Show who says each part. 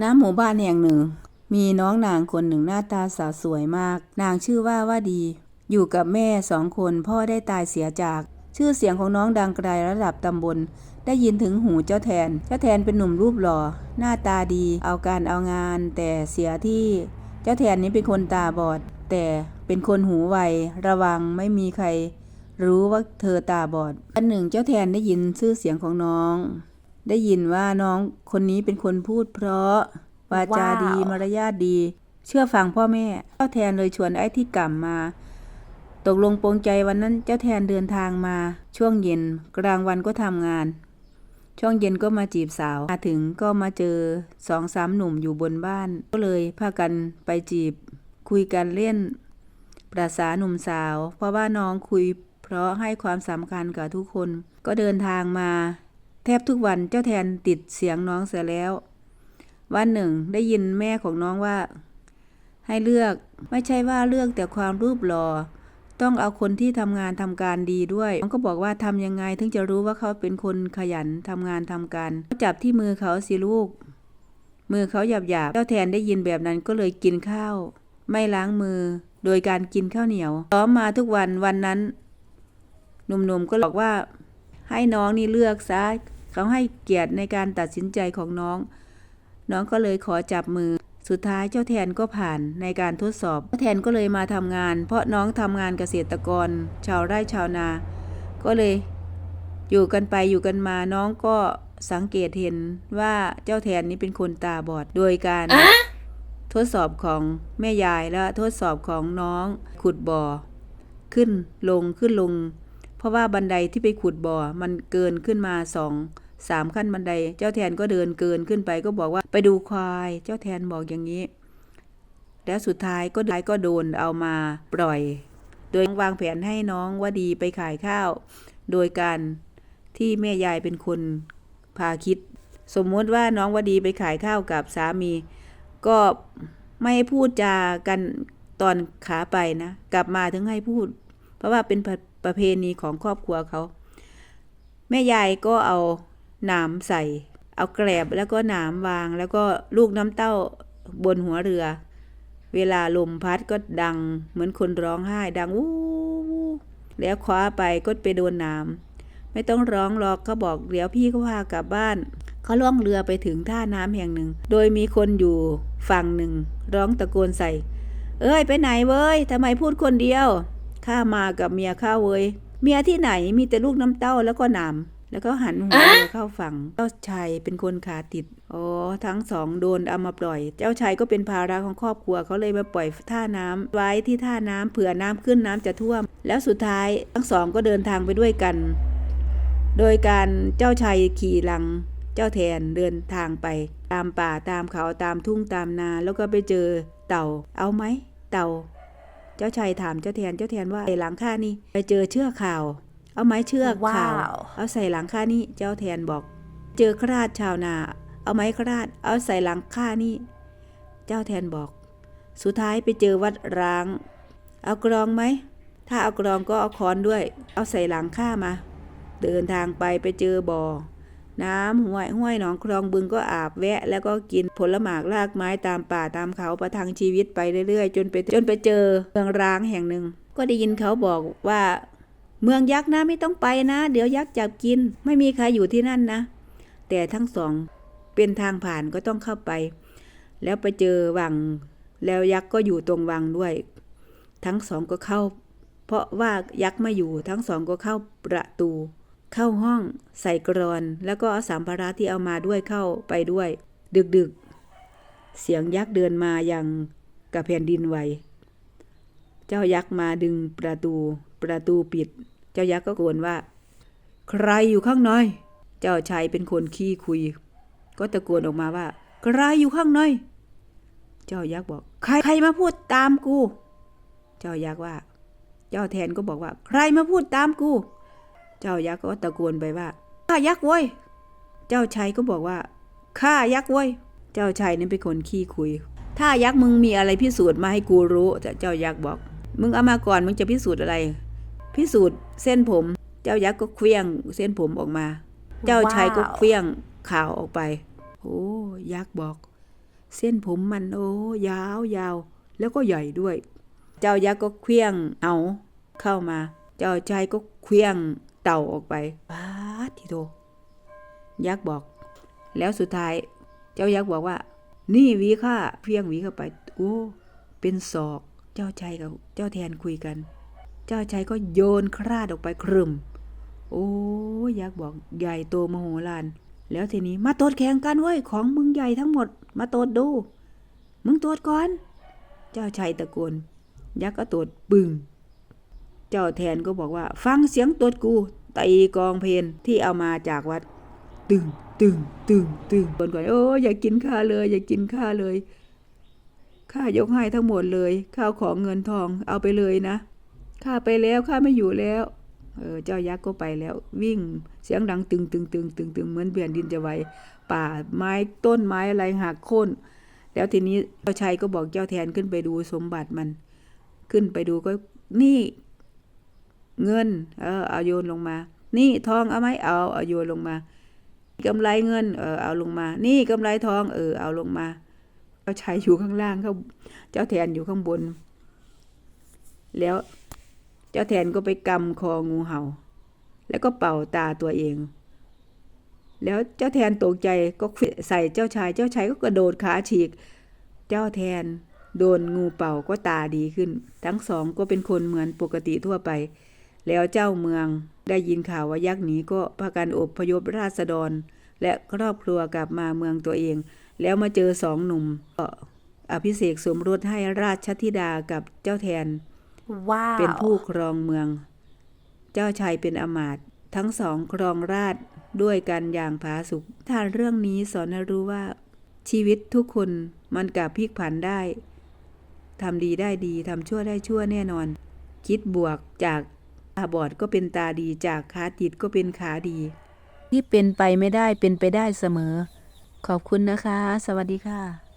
Speaker 1: ณหมู่บ้านแห่งหนึ่ง มีน้องนางคนหนึ่งหน้าตาสาวสวยมาก นางชื่อว่าว่าดี อยู่กับแม่สองคนพ่อได้ตายเสียจาก ชื่อเสียงของน้องดังไกลระดับตำบล ได้ยินถึงหูเจ้าแทน เจ้าแทนเป็นหนุ่มรูปหล่อ หน้าตาดี เอาการเอางาน แต่เสียที่ เจ้าแทนนี้เป็นคนตาบอด แต่เป็นคนหูไว ระวังไม่มีใครรู้ว่าเธอตาบอด อันหนึ่งเจ้าแทนได้ยินชื่อเสียงของน้อง ได้ยินว่าน้องคนนี้เป็นคนพูดเพราะวาจาดี
Speaker 2: ว้าว
Speaker 1: มารยาทดี เชื่อฟังพ่อแม่ เจ้าแทนเลยชวนไอ้ที่กล่ำมา ตกลงปรงใจวันนั้นเจ้าแทนเดินทางมา ช่วงเย็นกลางวันก็ทำงาน ช่วงเย็นก็มาจีบสาวมาถึงก็มาเจอสองสามหนุ่มอยู่บนบ้าน ก็เลยพากันไปจีบ คุยกันเล่นประษาหนุ่มสาว เพราะว่าน้องคุย เพราะให้ความสำคัญกับทุกคน ก็เดินทางมา แทบทุกวันเจ้าแทนติดเสียงน้องเสียแล้ว วันหนึ่งได้ยินแม่ของน้องว่า ให้เลือกไม่ใช่ว่าเลือกแต่ความรูปหล่อต้องเอาคนที่ทำงานทำการดีด้วยน้องก็บอกว่าทำยังไงถึงจะรู้ว่าเขาเป็นคนขยันทำงานทำการจับที่มือเขาสิลูก มือเขาหยาบหยาบเจ้าแทนได้ยินแบบนั้นก็เลยกินข้าว ไม่ล้างมือ โดยการกินข้าวเหนียวซ้อมมาทุกวันวันนั้น หนุ่มๆก็บอกว่า ให้น้องนี่เลือกซะเขาให้เกียรติในการตัดสินใจของน้อง น้องก็เลยขอจับมือ สุดท้ายเจ้าแทนก็ผ่านในการทดสอบ เจ้าแทนก็เลยมาทำงาน เพราะน้องทำงานเกษตรกร ชาวไร่ชาวนา ก็เลยอยู่กันไปอยู่กันมาน้องก็สังเกตเห็นว่าเจ้าแทนนี้เป็นคนตาบอดโดยการทดสอบของแม่ยายและทดสอบของน้องขุดบ่อ ขึ้นลงขึ้นลง เพราะว่าบันไดที่ไปขุดบ่อมันเกินขึ้นมาสองสามขั้นบันได เจ้าแทนก็เดินเกินขึ้นไปก็บอกว่าไปดูควาย เจ้าแทนบอกอย่างนี้ แล้วสุดท้ายก็ท้ายก็โดนเอามาปล่อย โดยวางแผนให้น้องว่าดีไปขายข้าว โดยการที่แม่ยายเป็นคนพาคิด สมมติว่าน้องว่าดีไปขายข้าวกับสามี ก็ไม่พูดจากันตอนขาไปนะ กลับมาถึงให้พูด เพราะว่าเป็น ประเพณีของครอบครัวเขา แม่ยายก็เอาหนามใส่ เอาแกลบแล้วก็หนามวาง แล้วก็ลูกน้ำเต้าบนหัวเรือ เวลาลมพัดก็ดังเหมือนคนร้องไห้ดังวู้แล้วคว้าไปก็ไปโดนหน้ำไม่ต้องร้องหรอกเขาบอกเดี๋ยวพี่เขาพากลับบ้านเขาล่องเรือไปถึงท่าน้ำแห่งหนึ่ง โดยมีคนอยู่ฝั่งหนึ่ง ร้องตะโกนใส่ เอ้ยไปไหนเว้ยทำไมพูดคนเดียว ข้ามากับเมียข้าเว้ย เมียที่ไหนมีแต่ลูกน้ำเต้าแล้วก็หนามแล้วก็หันหัวเรือเข้าฝั่ง เจ้าชายเป็นคนขาติด อ๋อ ทั้งสองโดนเอามาปล่อย เจ้าชายก็เป็นภาระของครอบครัวเขาเลยมาปล่อยท่าน้ำไว้ที่ท่าน้ำเผื่อน้ำขึ้นน้ำจะท่วม แล้วสุดท้ายทั้งสองก็เดินทางไปด้วยกัน โดยการเจ้าชายขี่หลัง เจ้าแทนเดินทางไป ตามป่าตามเขาตามทุ่งตามนา แล้วก็ไปเจอเต่า เอาไหม เต่า เจ้าชายถามเจ้าแทนเจ้าแทนว่าไอ้หลังข้านี่ไปเจอเชือกข่าว เอาไหมเชือกข่าว
Speaker 2: ว้าว
Speaker 1: เอาใส่หลังข้านี่เจ้าแทนบอก เจอคราดชาวนา เอาไหมคราด เอาใส่หลังข้านี่เจ้าแทนบอก สุดท้ายไปเจอวัดร้าง เอากรองไหมถ้าเอากรองก็เอาค้อนด้วย เอาใส่หลังข้ามา เดินทางไปไปเจอบ่อ น้ำห้วยห้วยหนองคลองบึงก็อาบแวะ แล้วก็กินผลหมากรากไม้ตามป่าตามเขาประทังชีวิตไปเรื่อยๆ จนไปจนไปเจอเมืองร้างแห่งหนึ่ง ก็ได้ยินเขาบอกว่า เมืองยักษ์นะไม่ต้องไปนะ เดี๋ยวยักษ์จับกิน ไม่มีใครอยู่ที่นั่นนะ แต่ทั้งสองเป็นทางผ่านก็ต้องเข้าไป แล้วไปเจอวัง แล้วยักษ์ก็อยู่ตรงวังด้วย ทั้งสองก็เข้า เพราะว่ายักษ์ไม่อยู่ทั้งสองก็เข้าประตู เข้าห้องใส่กรอน แล้วก็เอาสัมภาระที่เอามาด้วยเข้าไปด้วย ดึกดึกๆเสียงยักษ์เดินมาอย่างกับแผ่นดินไหว เจ้ายักษ์มาดึงประตู ประตูปิด เจ้ายักษ์ก็โกนว่า ใครอยู่ข้างในเจ้าชายเป็นคนขี้คุย ก็ตะโกนออกมาว่า ใครอยู่ข้างในเจ้ายักษ์บอก ใครใครมาพูดตามกู เจ้ายักษ์ว่า เจ้าแทนก็บอกว่า ใครมาพูดตามกู เจ้ายักษ์ก็ตะโกนไปว่าข้ายักษ์เว้ย เจ้าชายก็บอกว่าข้ายักษ์เว้ย เจ้าชายนี่เป็นคนขี้คุย ถ้ายักษ์มึงมีอะไรพิสูจน์มาให้กูรู้แต่เจ้ายักษ์บอก มึงเอามาก่อนมึงจะพิสูจน์อะไร พิสูจน์เส้นผม เจ้ายักษ์ก็เคลี้ยงเส้นผมออกมา เจ้าชายก็เคลี้ยงข่าวออกไป โอ้ยักษ์บอก เส้นผมมันโอ้ยาวยาวแล้วก็ใหญ่ด้วย เจ้ายักษ์ก็เคลี้ยงเอาเข้ามา เจ้าชายก็เคลี้ยง เต่าออกไปป้าทีโตยักษ์บอก แล้วสุดท้าย เจ้ายักษ์บอกว่า นี่วีข้าเพียงวีเข้าไป โอ้ เป็นศอก เจ้าชายกับเจ้าแทนคุยกัน เจ้าชายก็โยนคราดออกไปครึมโอ้ยักษ์บอกใหญ่โตมโหฬารแล้วทีนี้มาตรวจแข่งกันเว้ยของมึงใหญ่ทั้งหมด มาตรวจดู มึงตรวจก่อน เจ้าชายตะโกนยักษ์ก็ตรวจปึง เจ้าแทนก็บอกว่า ฟังเสียงตรวกูตีกองเพลนที่เอามาจากวัด ตึงตึงตึงตึงคนก่อนโอ้อย่ากกินข้าเลย อย่ากกินข้าเลยข้ายกให้ทั้งหมดเลยข้าวของเงินทองเอาไปเลยนะข้าไปแล้วข้าไม่อยู่แล้วเออเจ้ายักษ์ก็ไปแล้ว วิ่งเสียงดังตึงตึงตึงตึงตึงเหมือนเบียนดินจะไหวป่าไม้ต้นไม้อะไรหักโค่นแล้วทีนี้เจ้าชายก็บอกเจ้าแทนขึ้นไปดูสมบัติมัน ขึ้นไปดูก็นี่ เงิน เออเอาโยนลงมา นี่ทองเอาไหมเอาเอาโยนลงมากำไรเงิน เออเอาลงมา นี่กำไรทอง เออเอาลงมาเจ้าชายอยู่ข้างล่างเขาเจ้าแทนอยู่ข้างบน แล้วเจ้าแทนก็ไปกำคองูเห่า แล้วก็เป่าตาตัวเอง แล้วเจ้าแทนตกใจก็ใส่เจ้าชาย เจ้าชายก็กระโดดขาฉีก เจ้าแทนโดนงูเป่าก็ตาดีขึ้น ทั้งสองก็เป็นคนเหมือนปกติทั่วไป แล้วเจ้าเมืองได้ยินข่าวว่ายักษ์หนีก็พากันอพยพราษฎร และครอบครัวกลับมาเมืองตัวเอง แล้วมาเจอสองหนุ่มก็อภิเษกสมรสให้ราชธิดากับเจ้าแทน
Speaker 2: ว้าว
Speaker 1: เป็นผู้ครองเมือง เจ้าชายเป็นอมาตย์ทั้งสองครองราชย์ด้วยกันอย่างผาสุกถ้าเรื่องนี้สอนให้รู้ว่า ชีวิตทุกคนมันกลับพลิกผันได้ทำดีได้ดีทำชั่วได้ชั่วแน่นอน คิดบวกจาก ตาบอดก็เป็นตาดีจากขาติดก็เป็นขาดี ที่เป็นไปไม่ได้เป็นไปได้เสมอ ขอบคุณนะคะ สวัสดีค่ะ